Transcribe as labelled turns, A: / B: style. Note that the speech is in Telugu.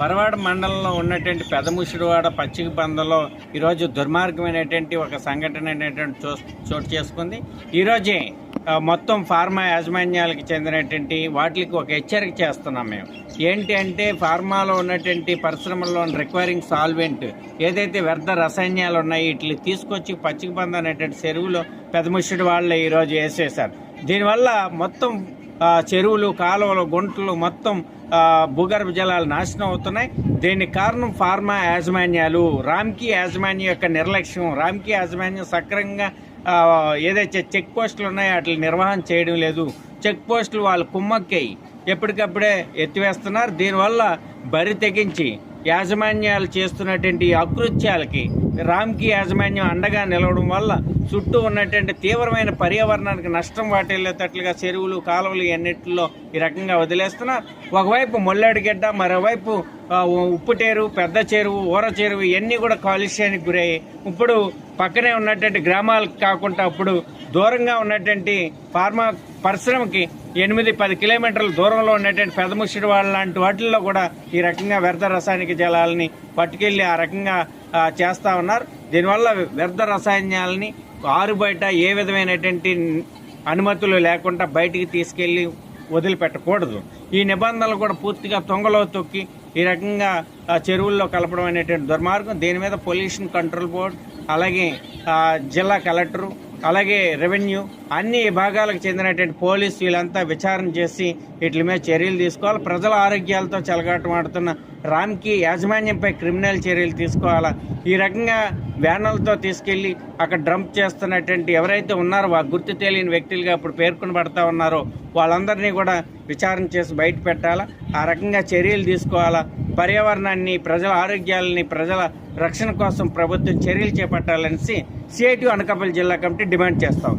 A: పరవాడ మండలంలో ఉన్నటువంటి పెదముషిడివాడ పచ్చిక బందలో ఈరోజు దుర్మార్గమైనటువంటి ఒక సంఘటన అనేటువంటి చో చోటు చేసుకుంది. ఈరోజే మొత్తం ఫార్మా యాజమాన్యాలకు చెందినటువంటి వాటికి ఒక హెచ్చరిక చేస్తున్నాం మేము. ఏంటి అంటే ఫార్మాలో ఉన్నటువంటి పరిశ్రమల్లో రిక్వైరింగ్ సాల్వెంట్ ఏదైతే వ్యర్థ రసాయనాలు ఉన్నాయో వీటిని తీసుకొచ్చి పచ్చిక బంద అనేటువంటి చెరువులో పెదముషిడి వాళ్ళే ఈరోజు వేసేసారు దీనివల్ల మొత్తం చెరువులు కాలువలు గుంటలు మొత్తం భూగర్భ జలాలు నాశనం అవుతున్నాయి. దీనికి కారణం ఫార్మా యాజమాన్యాలు. రామ్కి యాజమాన్యం యొక్క నిర్లక్ష్యం. రామ్కి యాజమాన్యం సక్రమంగా ఏదైతే చెక్ పోస్టులు ఉన్నాయో వాటిని నిర్వహణ చేయడం లేదు. చెక్ పోస్టులు వాళ్ళు కుమ్మక్కయి ఎప్పటికప్పుడే ఎత్తివేస్తున్నారు. దీనివల్ల బరి తెగించి యాజమాన్యాలు చేస్తున్నటువంటి అకృత్యాలకి రామ్కి యాజమాన్యం అండగా నిలవడం వల్ల చుట్టూ ఉన్నటువంటి తీవ్రమైన పర్యావరణానికి నష్టం వాటిల్లేటట్లుగా చెరువులు కాలువలు అన్నిటిలో ఈ రకంగా వదిలేస్తున్నారు. ఒకవైపు ముల్లడిగడ్డ మరోవైపు ఉప్పు ఉప్పుటేరు పెద్ద చెరువు ఊర చెరువు ఇవన్నీ కూడా కాలుష్యానికి గురయ్యాయి. ఇప్పుడు పక్కనే ఉన్నటువంటి గ్రామాలకు కాకుండా అప్పుడు దూరంగా ఉన్నటువంటి ఫార్మా పరిశ్రమకి ఎనిమిది పది కిలోమీటర్ల దూరంలో ఉన్నటువంటి పెదముషిడి వాళ్ళ లాంటి వాటిల్లో కూడా ఈ రకంగా వ్యర్థ రసాయనిక జలాలని పట్టుకెళ్ళి ఆ రకంగా చేస్తా ఉన్నారు. దీనివల్ల వ్యర్థ రసాయనాలని ఆరు బయట ఏ విధమైనటువంటి అనుమతులు లేకుండా బయటికి తీసుకెళ్ళి వదిలిపెట్టకూడదు. ఈ నిబంధనలు కూడా పూర్తిగా తొంగలో తొక్కి ఈ రకంగా చెరువుల్లో కలపడం అనేటువంటి దుర్మార్గం. దీని మీద పొల్యూషన్ కంట్రోల్ బోర్డ్ అలాగే జిల్లా కలెక్టరు అలాగే రెవెన్యూ అన్ని విభాగాలకు చెందినటువంటి పోలీసు వీళ్ళంతా విచారణ చేసి వీటి మీద చర్యలు తీసుకోవాలి. ప్రజల ఆరోగ్యాలతో చెలగాటమాడుతున్న రామ్కి యాజమాన్యంపై క్రిమినల్ చర్యలు తీసుకోవాలా? ఈ రకంగా వ్యాన్లతో తీసుకెళ్ళి అక్కడ డ్రంప్ చేస్తున్నటువంటి ఎవరైతే ఉన్నారో ఆ గుర్తు తెలియని వ్యక్తులుగా ఇప్పుడు పేర్కొని పడతా ఉన్నారో వాళ్ళందరినీ కూడా విచారణ చేసి బయట పెట్టాలా? ఆ రకంగా చర్యలు తీసుకోవాలా? పర్యావరణాన్ని ప్రజల ఆరోగ్యాలని ప్రజల రక్షణ కోసం ప్రభుత్వం చర్యలు చేపట్టాలనేసి సిఐటి అనకాపల్లి జిల్లా కమిటీ డిమాండ్ చేస్తాం.